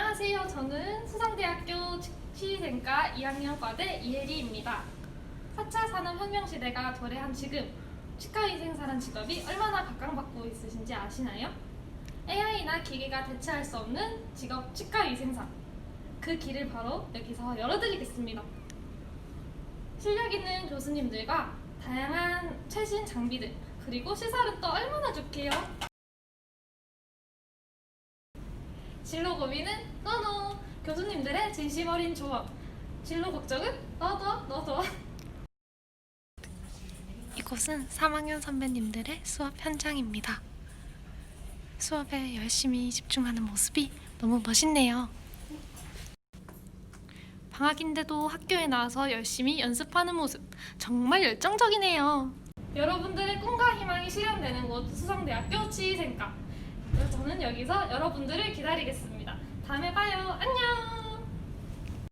안녕하세요. 저는 수성대학교 취생과 2학년 과대 이혜리입니다. 4차 산업혁명 시대가 도래한 지금 치과의생사란 직업이 얼마나 각광받고 있으신지 아시나요? AI나 기계가 대체할 수 없는 직업 치과의생사. 그 길을 바로 여기서 열어드리겠습니다. 실력 있는 교수님들과 다양한 최신 장비들 그리고 시설은 또 얼마나 좋게요. 진로 고민은 너너 교수님들의 진심 어린 조언 진로 걱정은 너도 너도 이곳은 3학년 선배님들의 수업 현장입니다. 수업에 열심히 집중하는 모습이 너무 멋있네요. 방학인데도 학교에 나와서 열심히 연습하는 모습 정말 열정적이네요. 여러분들의 꿈과 희망이 실현되는 곳 수성대학교 치의생 과 저는 여기서 여러분들을 기다리겠습니다. 다음에 봐요. 안녕.